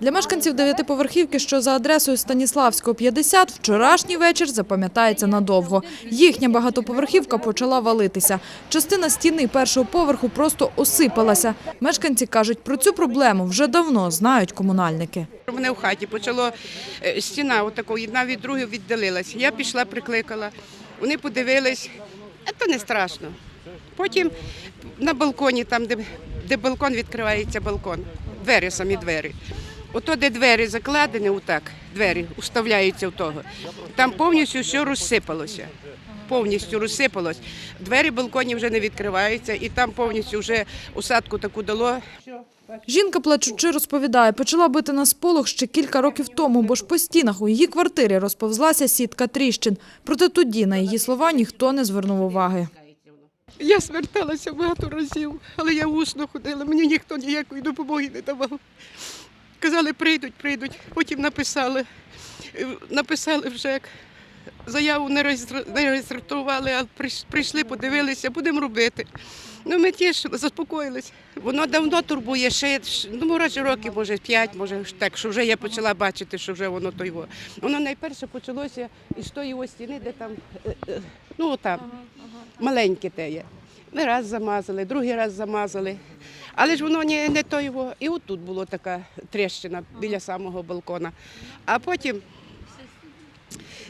Для мешканців дев'ятиповерхівки, що за адресою Станіславського 50, вчорашній вечір запам'ятається надовго. Їхня багатоповерхівка почала валитися. Частина стіни першого поверху просто осипалася. Мешканці кажуть, про цю проблему вже давно знають комунальники. У мене в хаті почало е, стіна отакої, одна від другої віддалилась. Я пішла, прикликала. Вони подивились, то не страшно. Потім на балконі, там, де балкон відкривається балкон, двері самі двері. Ото, де двері закладені, отак, двері уставляються в того, там повністю все розсипалося. Повністю розсипалось. Двері балконів вже не відкриваються, і там повністю вже усадку таку дало. Жінка, плачучи, розповідає, почала бити на сполох ще кілька років тому, бо ж по стінах у її квартирі розповзлася сітка тріщин. Проте тоді, на її слова, ніхто не звернув уваги. Я зверталася багато разів, але я усно ходила, мені ніхто ніякої допомоги не давав. Казали, прийдуть, прийдуть. Потім написали. Е, Написали вже як заяву не реєстр- реєстрували, а прийшли, подивилися, будемо робити. Ну, ми теж заспокоїлись. Воно давно турбує, ще ну, може, років, може, п'ять, може, так, що вже я почала бачити, що вже воно то його. Воно найперше почалося із тої ось стіни, де там, е, е, ну там, маленьке те є. Ми раз замазали, другий раз замазали. Але ж воно не, не то його. І отут була така тріщина біля самого балкона. А потім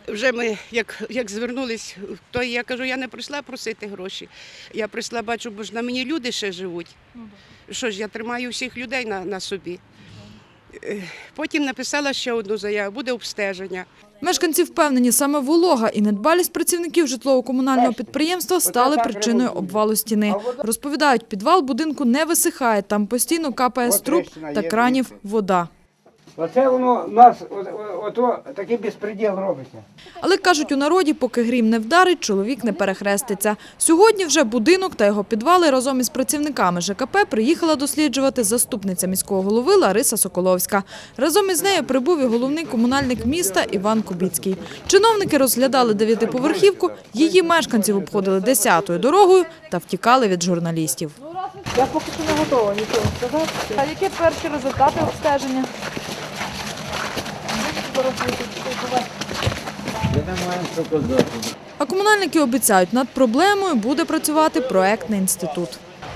вже ми, як, як звернулись, то я кажу, я не прийшла просити гроші. Я прийшла, бачу, бо ж на мені люди ще живуть. Що ж, я тримаю всіх людей на, на собі. Е, Потім написала ще одну заяву, буде обстеження. Мешканці впевнені, саме волога і недбалість працівників житлово-комунального підприємства стали причиною обвалу стіни. Розповідають, підвал будинку не висихає, там постійно капає з труб та кранів вода. Оце воно у нас ото такий безпреділ робиться. Але кажуть у народі, поки грім не вдарить, чоловік не перехреститься. Сьогодні вже будинок та його підвали разом із працівниками ЖКП приїхала досліджувати заступниця міського голови Лариса Соколовська. Разом із нею прибув і головний комунальник міста Іван Кубіцький. Чиновники розглядали дев'ятиповерхівку, її мешканців обходили десятою дорогою та втікали від журналістів. Я поки що не готова нічого сказати. А які перші результати обстеження? А комунальники обіцяють, над проблемою буде працювати проектний інститут.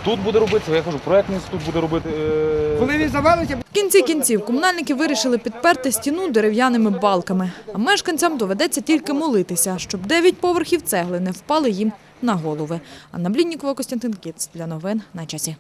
Тут буде робитися, я кажу, проектний інститут буде робити. е, Коли він завалиться, В кінці кінців комунальники вирішили підперти стіну дерев'яними балками. А мешканцям доведеться тільки молитися, щоб дев'ять поверхів цегли не впали їм на голови. Анна Бліннікова, Костянтин Кіц для новин на часі.